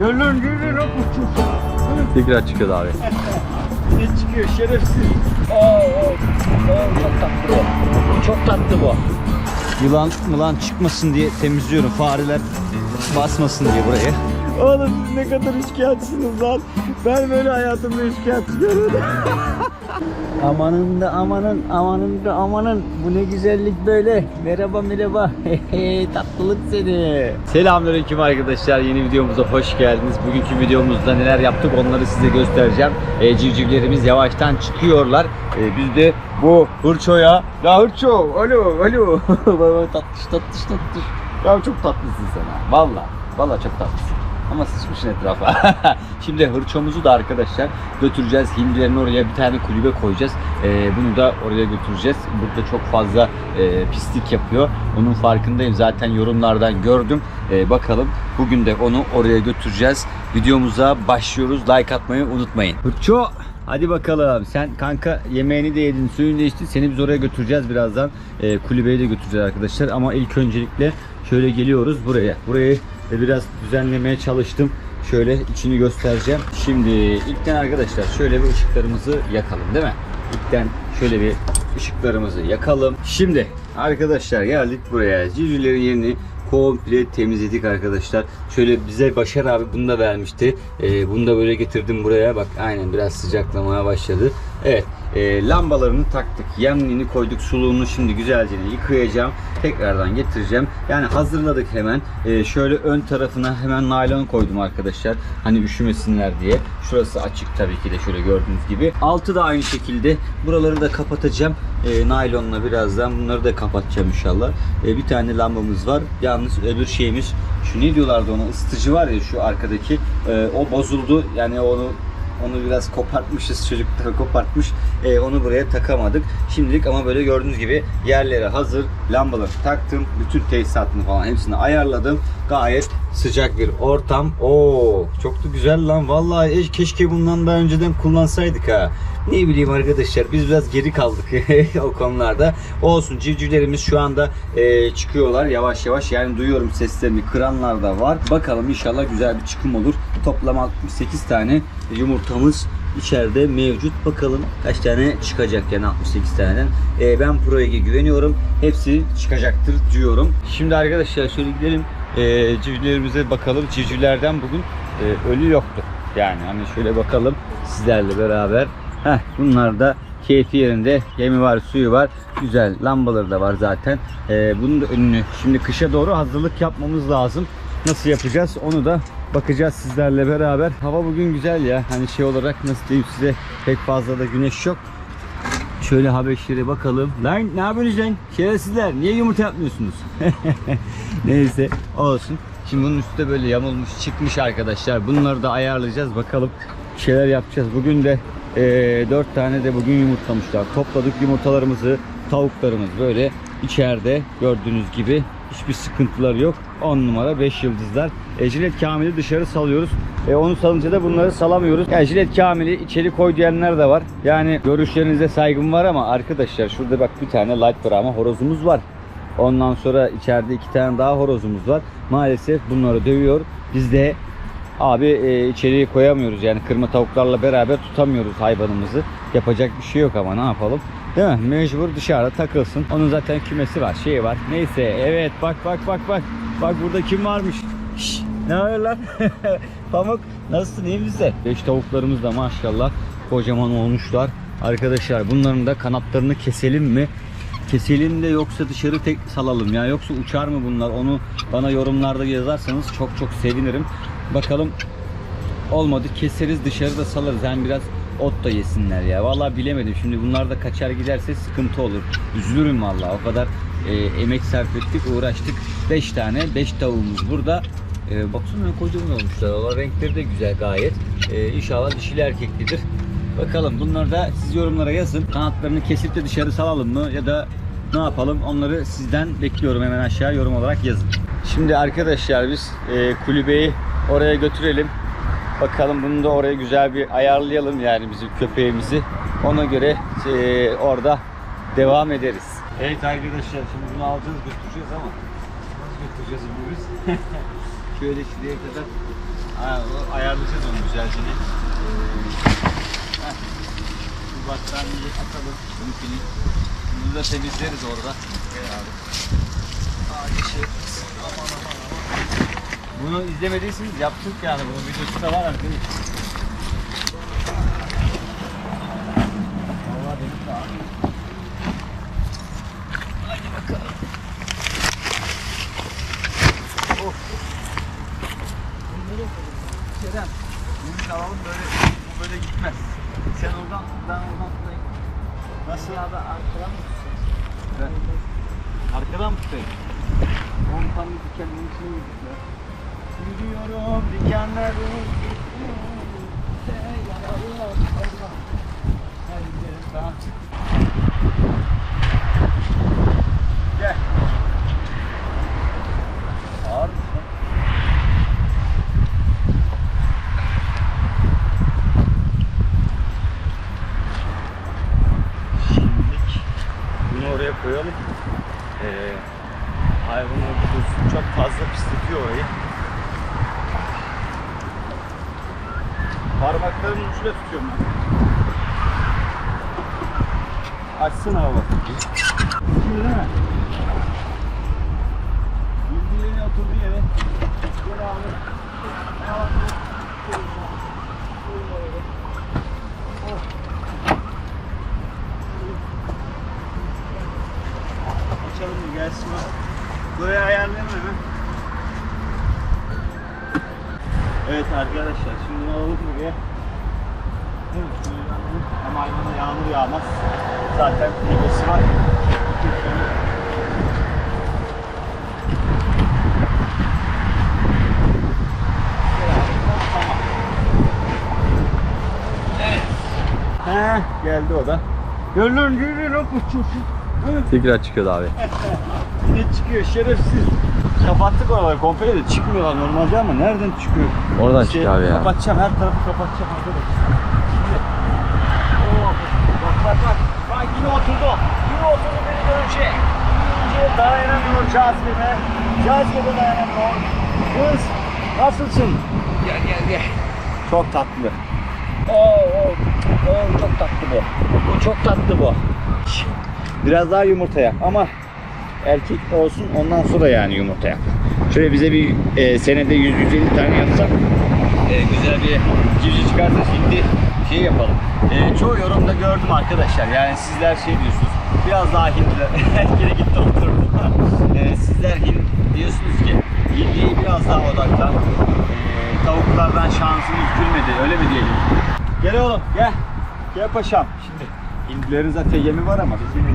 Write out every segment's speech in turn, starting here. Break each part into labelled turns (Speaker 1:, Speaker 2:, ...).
Speaker 1: Gel lan okutsun.
Speaker 2: Tekrar çıkıyordu abi.
Speaker 1: Ne çıkıyor şerefsiz. Oo, oo, oo, çok tatlı bu. Çok tatlı bu.
Speaker 2: Yılan mılan çıkmasın diye temizliyorum. Fareler basmasın diye burayı.
Speaker 1: Oğlum siz ne kadar üçkağıtçısınız lan. Ben böyle hayatımda üçkağıtçı görmedim. amanın da amanın amanın da amanın. Bu ne güzellik böyle. Merhaba merhaba. Tatlılık seni.
Speaker 2: Selamünaleyküm arkadaşlar. Yeni videomuza hoş geldiniz. Bugünkü videomuzda neler yaptık onları size göstereceğim. E, civcivlerimiz yavaştan çıkıyorlar. E, biz de bu hırçoya ya hırço alo alo tatlış tatlış tatlış. Ya çok tatlısın sen ha. Valla. Valla çok tatlısın. Ama sıçmışsın etrafa. Şimdi hırçomuzu da arkadaşlar götüreceğiz. Hindilerin oraya bir tane kulübe koyacağız. Ee, bunu da oraya götüreceğiz. Burada çok fazla e, pislik yapıyor. Onun farkındayım. Zaten yorumlardan gördüm. Ee, bakalım bugün de onu oraya götüreceğiz. Videomuza başlıyoruz. Like atmayı unutmayın. Hırço Hadi bakalım. Sen kanka yemeğini de yedin, suyunu da içtin. Seni biz oraya götüreceğiz birazdan. Ee, kulübeye de götüreceğiz arkadaşlar. Ama ilk öncelikle şöyle geliyoruz buraya. Burayı e, biraz düzenlemeye çalıştım. Şöyle içini göstereceğim. Şimdi ilkten arkadaşlar şöyle bir ışıklarımızı yakalım değil mi? İlkten şöyle bir ışıklarımızı yakalım. Şimdi arkadaşlar geldik buraya. Civcivlerin yerini komple temizledik arkadaşlar. Şöyle bize Başar abi bunu da vermişti. Ee, bunu da böyle getirdim buraya. Bak aynen biraz sıcaklamaya başladı. Evet e, lambalarını taktık. Yemliğini koyduk. Suluğunu şimdi güzelce yıkayacağım. Tekrardan getireceğim. Yani hazırladık hemen. E, şöyle ön tarafına hemen naylon koydum arkadaşlar. Hani üşümesinler diye. Şurası açık tabii ki de şöyle gördüğünüz gibi. Altı da aynı şekilde. Buraları da kapatacağım. E, naylonla birazdan bunları da kapatacağım inşallah. E, bir tane lambamız var. Yalnız öbür şeyimiz şu ne diyorlardı ona ısıtıcı var ya şu arkadaki e, o bozuldu. Yani onu onu biraz kopartmışız çocuklar kopartmış. Ee, onu buraya takamadık. Şimdilik ama böyle gördüğünüz gibi yerlere hazır lambaları taktım. Bütün tesisatını falan hepsini ayarladım. Gayet sıcak bir ortam. Oo çok da güzel lan. Vallahi e, keşke bundan daha önceden kullansaydık ha. Ne bileyim arkadaşlar biz biraz geri kaldık o konularda. Olsun civcivlerimiz şu anda e, çıkıyorlar yavaş yavaş. Yani duyuyorum seslerini kıranlar da var. Bakalım inşallah güzel bir çıkım olur. Toplam 68 tane yumurtamız içeride mevcut. Bakalım kaç tane çıkacak yani 68 taneden. E, ben Pro'ya güveniyorum. Hepsi çıkacaktır diyorum. Şimdi arkadaşlar şöyle gidelim. E, civcivlerimize bakalım. Civcivlerden bugün e, ölü yoktu. Yani hani şöyle bakalım sizlerle beraber. Heh, bunlar da keyfi yerinde. Yemi var, suyu var. Güzel. Lambaları da var zaten. E, bunun da önünü şimdi kışa doğru hazırlık yapmamız lazım. Nasıl yapacağız onu da bakacağız sizlerle beraber. Hava bugün güzel ya. Hani şey olarak nasıl diyeyim size pek fazla da güneş yok. Şöyle haberlere bakalım. Lan ne yapıyorsunuz? Şerefsizler niye yumurta yapmıyorsunuz? Neyse olsun. Şimdi bunun üstü de böyle yamulmuş çıkmış arkadaşlar. Bunları da ayarlayacağız bakalım. Şeyler yapacağız. Bugün de eee 4 tane de bugün yumurtlamışlar. Topladık yumurtalarımızı. Tavuklarımız böyle içeride gördüğünüz gibi hiçbir sıkıntıları yok. 10 numara 5 yıldızlar. E, Kamil'i dışarı salıyoruz. E, onu salınca da bunları salamıyoruz. Yani Kamil'i içeri koy diyenler de var. Yani görüşlerinize saygım var ama arkadaşlar şurada bak bir tane light Brahma horozumuz var. Ondan sonra içeride iki tane daha horozumuz var. Maalesef bunları dövüyor. Biz de abi e, içeriye koyamıyoruz. Yani kırma tavuklarla beraber tutamıyoruz hayvanımızı. Yapacak bir şey yok ama ne yapalım. Değil mi? Mecbur dışarıda takılsın. Onun zaten kümesi var, şeyi var. Neyse evet bak bak bak bak. Bak burada kim varmış? Şş, ne haber lan? Pamuk nasılsın iyi misin? Beş tavuklarımız da maşallah kocaman olmuşlar. Arkadaşlar bunların da kanatlarını keselim mi? Keselim de yoksa dışarı tek salalım ya yoksa uçar mı bunlar onu bana yorumlarda yazarsanız çok çok sevinirim. Bakalım olmadı keseriz dışarıda salarız hem biraz ot da yesinler ya. Vallahi bilemedim şimdi bunlar da kaçar giderse sıkıntı olur. Üzülürüm vallahi o kadar e, emek sarf ettik uğraştık. 5 tane 5 tavuğumuz burada. E, baksana kocaman olmuşlar. Valla renkleri de güzel gayet. E, inşallah dişili erkeklidir. Bakalım bunları da siz yorumlara yazın. Kanatlarını kesip de dışarı salalım mı ya da ne yapalım onları sizden bekliyorum hemen aşağı yorum olarak yazın. Şimdi arkadaşlar biz e, kulübeyi oraya götürelim. Bakalım bunu da oraya güzel bir ayarlayalım yani bizim köpeğimizi. Ona göre e, orada devam ederiz. Evet arkadaşlar şimdi bunu alacağız götüreceğiz ama nasıl götüreceğiz bunu biz? Şöyle şuraya kadar ayarlayacağız onu güzelce. Heh. Bu battaniyeyi atalım. Mümkün. Bunu da temizleriz orada. Gel abi. Şey. Aman aman aman. Bunu izlemediyseniz yaptık yani. Bunun videosu da var. Of. Bunları Kerem, bunu alalım böyle, bu böyle gitmez. Sen oradan, ben oradan tutayım. Nasıl? Ya da arkadan mı tutayım? Arkadan mı tutayım? On tane dikenlerin içine girdik ya. Yürüyorum dikenlerin. Hadi gidelim. Gel. Ağır? Şimdilik bunu oraya koyalım. Ee, kurusu çok fazla pisletiyor orayı. Parmaklarımın ucuyla tutuyorum ben. Açsana baba. Şimdi değil mi? Bildiği yere oturduğu yere. Gel abi. Açalım mı gelsin. Buraya ayarlayalım hemen. Evet arkadaşlar şimdi bunu alalım buraya. Alalım. Ama hayvana yağmur yağmaz. Zaten kulübesi var. Heh, geldi o da. Görün görün o. Evet.
Speaker 3: Tekrar çıkıyordu abi.
Speaker 2: Ne çıkıyor şerefsiz. Kapattık oraları komple de çıkmıyorlar normalde ama nereden çıkıyor?
Speaker 3: Oradan
Speaker 2: İşte
Speaker 3: çıkıyor abi ya.
Speaker 2: Kapatacağım her tarafı kapatacağım arkadaşlar. Şimdi. Oo, bak bak bak. Bak yine oturdu. Yine oturdu beni görünce. Görünce dayanamıyor cazibeme. Cazibeme dayanamıyor. Kız nasılsın? Gel gel gel. Çok tatlı. Oo, oo, oo, çok tatlı bu. Bu çok tatlı bu. Biraz daha yumurtaya ama erkek olsun ondan sonra yani yumurtaya. Şöyle bize bir e, senede 100-150 tane yapsa e, güzel bir civciv çıkarsa şimdi şey yapalım. E, çoğu yorumda gördüm arkadaşlar. Yani sizler şey diyorsunuz. Biraz daha hindiler. Geri gitti oturdu. e, sizler hin diyorsunuz ki hindiye biraz daha odaklan. E, tavuklardan şansınız gülmedi. Öyle mi diyelim? Gel oğlum gel. Gel paşam. Şimdi hindilerin zaten yemi var ama biz de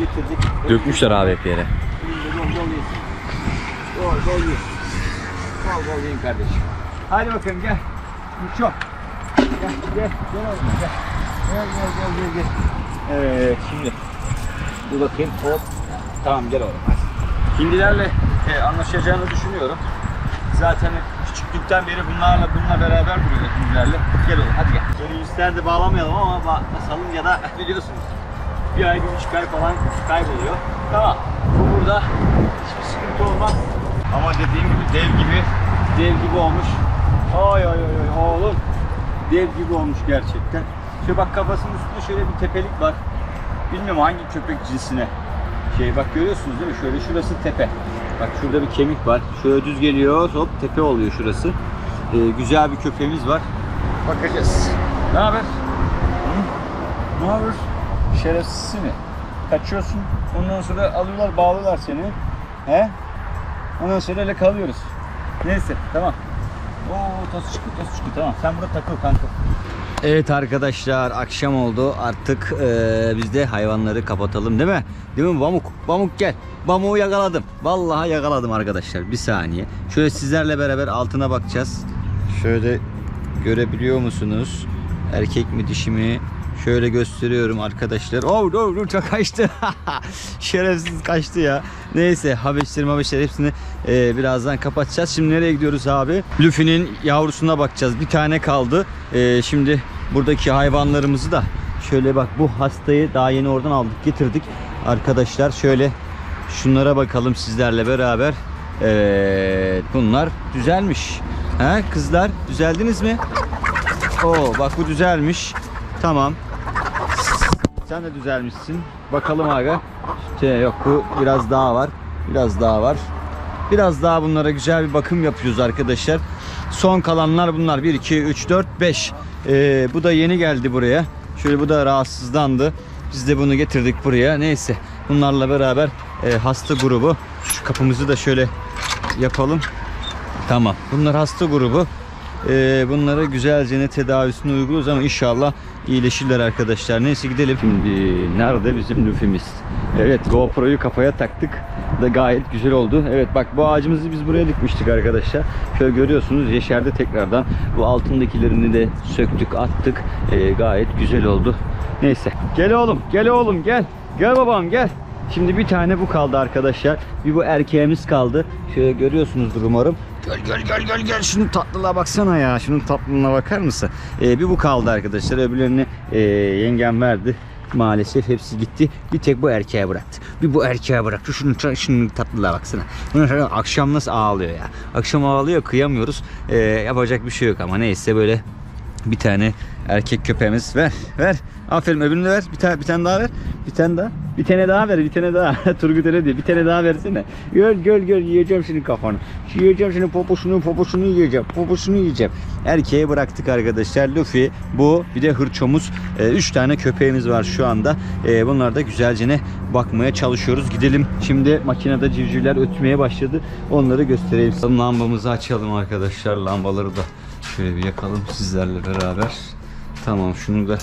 Speaker 2: getirdik.
Speaker 3: Dökmüşler abi hep yere.
Speaker 2: Bol bol yesin. Bol bol yiyin. Bol bol yiyin kardeşim. Hadi bakalım gel. Uçuyor. Gel gel gel oğlum gel. Gel gel gel gel gel. Evet şimdi. Dur bakayım hop. Tamam gel oğlum hadi. Hindilerle e, anlaşacağını düşünüyorum. Zaten küçüklükten beri bunlarla bununla beraber duruyor hindilerle. Gel oğlum hadi gel. Seni üstlerde bağlamayalım ama ba basalım ya da biliyorsunuz bir ay, bir buçuk ay falan kayboluyor. Tamam. Bu burada hiçbir sıkıntı olmaz. Ama dediğim gibi dev gibi, dev gibi olmuş. Oy oy oy oğlum. Dev gibi olmuş gerçekten. Şöyle bak kafasının üstünde şöyle bir tepelik var. Bilmiyorum hangi köpek cinsine. Şey bak görüyorsunuz değil mi? Şöyle şurası tepe. Bak şurada bir kemik var. Şöyle düz geliyor hop tepe oluyor şurası. Ee, güzel bir köpeğimiz var. Bakacağız. Ne haber? Ne haber? Şerefsiz mi? Kaçıyorsun. Ondan sonra alıyorlar bağlıyorlar seni. He? Ondan sonra öyle kalıyoruz. Neyse tamam. Oo toz çıkı toz çıkı tamam. Sen burada takıl kanka. Evet arkadaşlar akşam oldu. Artık eee, biz de hayvanları kapatalım değil mi? Değil mi Bamuk? Bamuk gel. Bamuğu yakaladım. Vallahi yakaladım arkadaşlar. Bir saniye. Şöyle sizlerle beraber altına bakacağız. Şöyle görebiliyor musunuz? Erkek mi dişi mi? Şöyle gösteriyorum arkadaşlar. Oh, oh, oh çok kaçtı. Şerefsiz kaçtı ya. Neyse habeşleri habeşleri hepsini e, birazdan kapatacağız. Şimdi nereye gidiyoruz abi? Luffy'nin yavrusuna bakacağız. Bir tane kaldı. E, şimdi buradaki hayvanlarımızı da şöyle bak bu hastayı daha yeni oradan aldık getirdik. Arkadaşlar şöyle şunlara bakalım sizlerle beraber. Evet bunlar güzelmiş. He kızlar düzeldiniz mi? Oo bak bu düzelmiş. Tamam. Sen de düzelmişsin. Bakalım aga. Şey, yok bu biraz daha var. Biraz daha var. Biraz daha bunlara güzel bir bakım yapıyoruz arkadaşlar. Son kalanlar bunlar. 1, 2, 3, 4, 5. Ee, bu da yeni geldi buraya. Şöyle bu da rahatsızlandı. Biz de bunu getirdik buraya. Neyse. Bunlarla beraber e, hasta grubu. Şu kapımızı da şöyle yapalım. Tamam. Bunlar hasta grubu. Ee, bunlara güzelce ne tedavisini uyguluyoruz ama inşallah iyileşirler arkadaşlar. Neyse gidelim. Şimdi nerede bizim lüfimiz? Evet GoPro'yu kafaya taktık. Da gayet güzel oldu. Evet bak bu ağacımızı biz buraya dikmiştik arkadaşlar. Şöyle görüyorsunuz yeşerdi tekrardan. Bu altındakilerini de söktük attık. Ee, gayet güzel oldu. Neyse. Gel oğlum gel oğlum gel. Gel babam gel. Şimdi bir tane bu kaldı arkadaşlar. Bir bu erkeğimiz kaldı. Şöyle görüyorsunuzdur umarım. Gel gel gel gel gel. Şunun tatlılığa baksana ya. Şunun tatlılığına bakar mısın? Ee, bir bu kaldı arkadaşlar. Öbürlerini e, yengem verdi. Maalesef hepsi gitti. Bir tek bu erkeğe bıraktı. Bir bu erkeğe bıraktı. Şunun, şunun tatlılığa baksana. Akşam nasıl ağlıyor ya. Akşam ağlıyor kıyamıyoruz. Ee, yapacak bir şey yok ama neyse böyle bir tane erkek köpeğimiz. Ver ver. Aferin öbürünü ver. Bir tane bir tane daha ver. Bir tane daha. Bir tane daha ver bir tane daha. Turgut öyle diyor. Bir tane daha versene. Gör gör gör. Yiyeceğim senin kafanı. Yiyeceğim senin poposunu poposunu yiyeceğim. Poposunu yiyeceğim. Erkeğe bıraktık arkadaşlar. Luffy bu bir de hırçomuz. Ee, üç tane köpeğimiz var şu anda. Ee, bunlar da güzelce ne bakmaya çalışıyoruz. Gidelim. Şimdi makinede civcivler ötmeye başladı. Onları göstereyim. Lambamızı açalım arkadaşlar. Lambaları da Şöyle bir yakalım sizlerle beraber. Tamam şunu da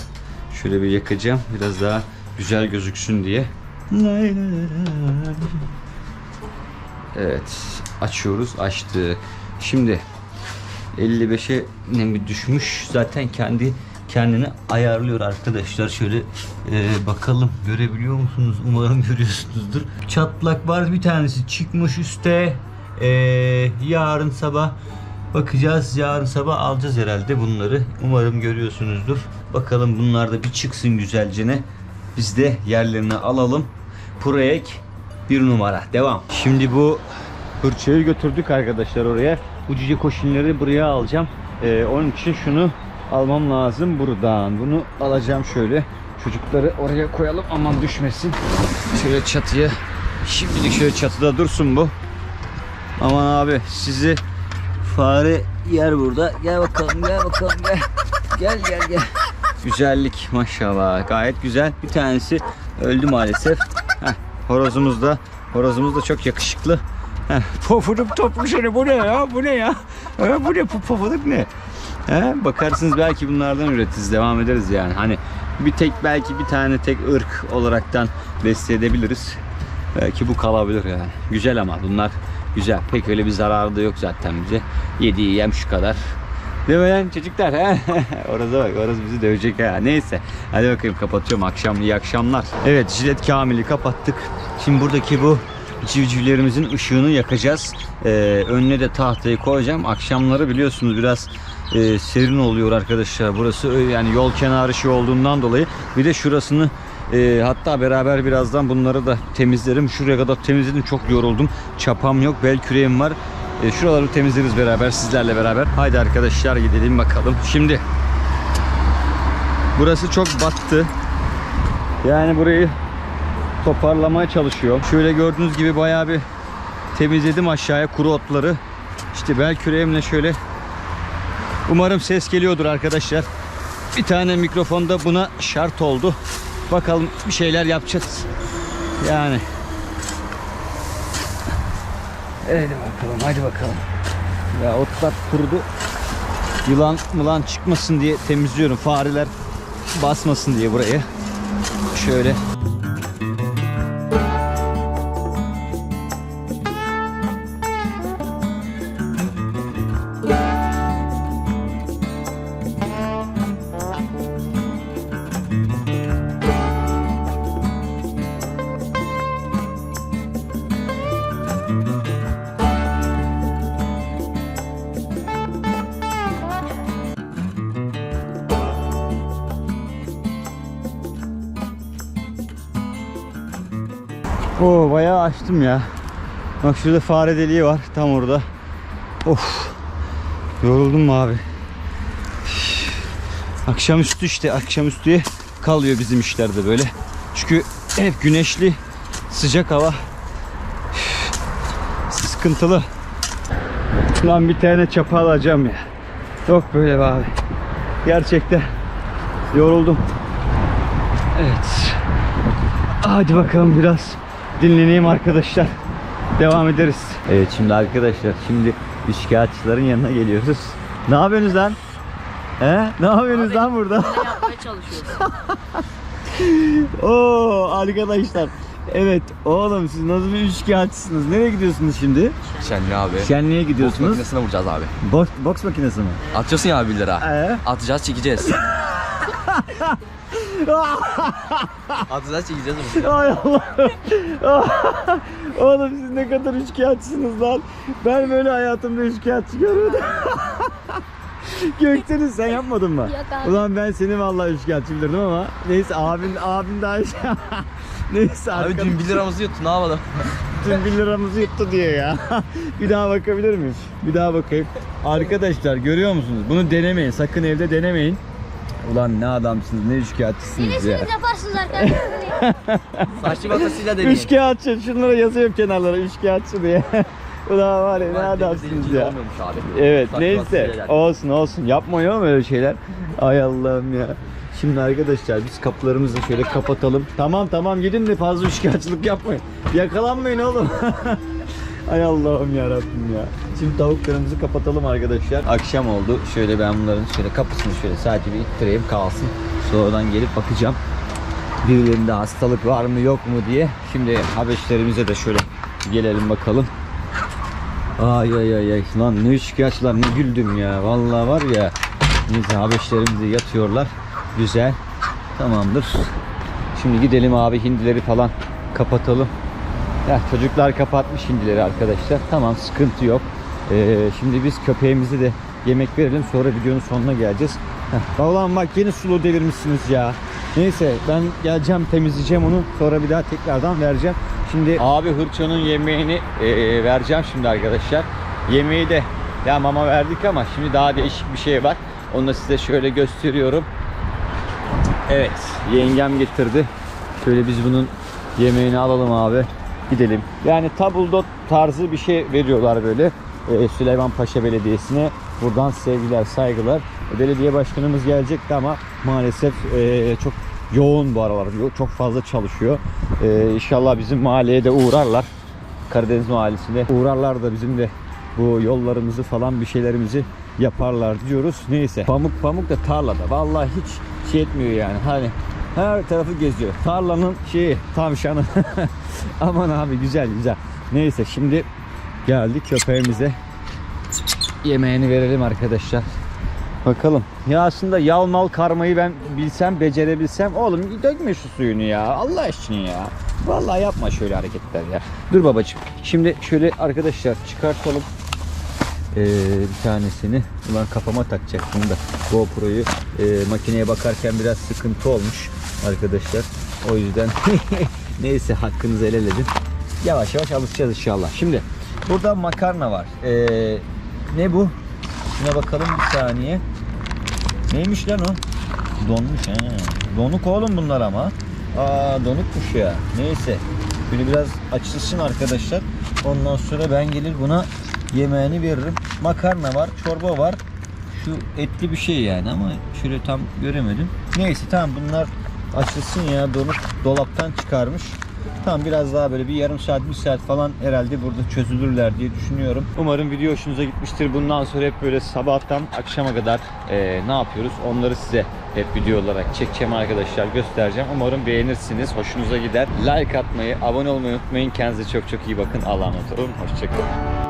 Speaker 2: şöyle bir yakacağım. Biraz daha güzel gözüksün diye. Evet açıyoruz açtı. Şimdi 55'e ne bir düşmüş zaten kendi kendini ayarlıyor arkadaşlar. Şöyle e, bakalım görebiliyor musunuz? Umarım görüyorsunuzdur. Çatlak var bir tanesi çıkmış üste. E, yarın sabah bakacağız. Yarın sabah alacağız herhalde bunları. Umarım görüyorsunuzdur. Bakalım bunlar da bir çıksın güzelce ne. Biz de yerlerini alalım. Purek bir numara. Devam. Şimdi bu Hırçayı götürdük arkadaşlar oraya. Bu cüce koşinleri buraya alacağım. Ee, onun için şunu almam lazım buradan. Bunu alacağım şöyle. Çocukları oraya koyalım aman düşmesin. Şöyle çatıya. Şimdilik şöyle çatıda dursun bu. Aman abi sizi fare yer burada. Gel bakalım gel bakalım gel. Gel gel gel. Güzellik maşallah. Gayet güzel. Bir tanesi öldü maalesef. Heh, horozumuz da horozumuz da çok yakışıklı. Heh, pofuduk toplu seni bu ne ya? Bu ne ya? Ha, bu ne bu ne? He, bakarsınız belki bunlardan üretiriz. Devam ederiz yani. Hani bir tek belki bir tane tek ırk olaraktan besleyebiliriz. Belki bu kalabilir yani. Güzel ama bunlar güzel. Pek öyle bir zararı da yok zaten bize. Yediği yem şu kadar. Değil mi çocuklar? He? Orada bak orası bizi dövecek ha. Neyse. Hadi bakayım kapatıyorum. Akşam iyi akşamlar. Evet jilet kamili kapattık. Şimdi buradaki bu civcivlerimizin ışığını yakacağız. Ee, önüne de tahtayı koyacağım. Akşamları biliyorsunuz biraz e, serin oluyor arkadaşlar. Burası yani yol kenarı şey olduğundan dolayı. Bir de şurasını e, hatta beraber birazdan bunları da temizlerim. Şuraya kadar temizledim. Çok yoruldum. Çapam yok. Bel küreğim var. E, şuraları temizleriz beraber sizlerle beraber. Haydi arkadaşlar gidelim bakalım. Şimdi burası çok battı. Yani burayı toparlamaya çalışıyor. Şöyle gördüğünüz gibi bayağı bir temizledim aşağıya kuru otları. İşte bel küreğimle şöyle umarım ses geliyordur arkadaşlar. Bir tane mikrofon da buna şart oldu. Bakalım bir şeyler yapacağız. Yani. Hadi bakalım hadi bakalım. Ya otlar kurudu. Yılan mılan çıkmasın diye temizliyorum. Fareler basmasın diye buraya. Şöyle. Oo bayağı açtım ya. Bak şurada fare deliği var tam orada. Of. Yoruldun mu abi? Akşamüstü işte akşamüstüye kalıyor bizim işlerde böyle. Çünkü hep güneşli, sıcak hava. Sıkıntılı. Lan bir tane çapa alacağım ya. Yok böyle abi. Gerçekten yoruldum. Evet. Hadi bakalım biraz dinleneyim arkadaşlar. Devam ederiz. Evet şimdi arkadaşlar şimdi üçkağıtçıların yanına geliyoruz. Ne yapıyorsunuz lan? He? Ne yapıyorsunuz lan burada?
Speaker 4: yapmaya çalışıyoruz.
Speaker 2: Oo arkadaşlar. Evet oğlum siz nasıl bir üçkağıtçısınız? Nereye gidiyorsunuz şimdi?
Speaker 3: Şenli abi.
Speaker 2: Şenliğe
Speaker 3: Boks
Speaker 2: gidiyorsunuz.
Speaker 3: makinesine vuracağız abi.
Speaker 2: Boks, boks makinesi mi?
Speaker 3: Atıyorsun ya abi 1 lira.
Speaker 2: Ee?
Speaker 3: Atacağız çekeceğiz. Atacağız çekeceğiz onu.
Speaker 2: Ay Allah. Oğlum siz ne kadar üçkağıtçısınız lan. Ben böyle hayatımda üçkağıtçı görmedim. Gökdeniz sen yapmadın mı?
Speaker 4: Yok abi.
Speaker 2: Ulan ben seni vallahi üçkağıtçı bilirdim ama neyse abin abin daha Neyse
Speaker 3: Abi
Speaker 2: arkadaş-
Speaker 3: dün 1 liramızı yuttu ne yapalım?
Speaker 2: Tüm 1 liramızı yuttu diye ya. bir daha bakabilir miyiz? Bir daha bakayım. Arkadaşlar görüyor musunuz? Bunu denemeyin. Sakın evde denemeyin. Ulan ne adamsınız, ne üçkağıtçısınız ya.
Speaker 4: Bilirsiniz yaparsınız arkadaşlar.
Speaker 3: Saç çibatasıyla deneyin.
Speaker 2: Üçkağıtçı. Şunlara yazıyorum kenarlara üçkağıtçı diye. Ulan var ya ne adamsınız ya.
Speaker 3: Abi.
Speaker 2: Evet
Speaker 3: Saç
Speaker 2: neyse
Speaker 3: geldi.
Speaker 2: olsun olsun yapmayın oğlum öyle şeyler. Ay Allah'ım ya. Şimdi arkadaşlar biz kapılarımızı şöyle kapatalım. Tamam tamam gidin de fazla üçkağıtçılık yapmayın. Yakalanmayın oğlum. Ay Allah'ım ya ya. Şimdi tavuklarımızı kapatalım arkadaşlar. Akşam oldu. Şöyle ben bunların şöyle kapısını şöyle sadece bir ittireyim kalsın. Sonradan gelip bakacağım. Birilerinde hastalık var mı yok mu diye. Şimdi habeşlerimize de şöyle gelelim bakalım. Ay ay ay ay lan ne üçkağıtçılar ne güldüm ya vallahi var ya neyse habeşlerimiz de yatıyorlar güzel tamamdır şimdi gidelim abi hindileri falan kapatalım ya çocuklar kapatmış hindileri arkadaşlar tamam sıkıntı yok Ee, şimdi biz köpeğimize de yemek verelim sonra videonun sonuna geleceğiz Heh, Ulan bak yeni sulu delirmişsiniz ya Neyse ben geleceğim temizleyeceğim onu sonra bir daha tekrardan vereceğim. Şimdi abi hırçanın yemeğini eee, vereceğim şimdi arkadaşlar. Yemeği de ya mama verdik ama şimdi daha değişik bir şey var. Onu da size şöyle gösteriyorum. Evet yengem getirdi. Şöyle biz bunun yemeğini alalım abi. Gidelim. Yani tabuldot tarzı bir şey veriyorlar böyle. Ee, Süleyman Paşa Belediyesi'ne. Buradan sevgiler, saygılar. Belediye başkanımız gelecekti ama maalesef e, çok yoğun bu aralar. Çok fazla çalışıyor. E, inşallah bizim mahalleye de uğrarlar. Karadeniz Mahallesi'ne uğrarlar da bizim de bu yollarımızı falan bir şeylerimizi yaparlar diyoruz. Neyse. Pamuk pamuk da tarlada. Vallahi hiç şey etmiyor yani. Hani her tarafı geziyor. Tarlanın şeyi tavşanı. Aman abi güzel güzel. Neyse şimdi geldik köpeğimize. Yemeğini verelim arkadaşlar. Bakalım. Ya aslında yal mal karmayı ben bilsem, becerebilsem. Oğlum dökme şu suyunu ya. Allah için ya. Vallahi yapma şöyle hareketler ya. Dur babacığım. Şimdi şöyle arkadaşlar çıkartalım. Ee, bir tanesini. Ulan kafama takacaktım da. GoPro'yu e, makineye bakarken biraz sıkıntı olmuş arkadaşlar. O yüzden neyse hakkınızı helal edin. Yavaş yavaş alışacağız inşallah. Şimdi burada makarna var. Ee, ne bu? Şuna bakalım bir saniye. Neymiş lan o? Donmuş he. Donuk oğlum bunlar ama. Aa donukmuş ya. Neyse. Böyle biraz açılsın arkadaşlar. Ondan sonra ben gelir buna yemeğini veririm. Makarna var, çorba var. Şu etli bir şey yani ama şöyle tam göremedim. Neyse tamam bunlar açılsın ya donuk dolaptan çıkarmış. Tamam biraz daha böyle bir yarım saat, bir saat falan herhalde burada çözülürler diye düşünüyorum. Umarım video hoşunuza gitmiştir. Bundan sonra hep böyle sabahtan akşama kadar eee, ne yapıyoruz onları size hep video olarak çekeceğim arkadaşlar göstereceğim. Umarım beğenirsiniz, hoşunuza gider. Like atmayı, abone olmayı unutmayın. Kendinize çok çok iyi bakın. Allah'a emanet olun. Hoşçakalın.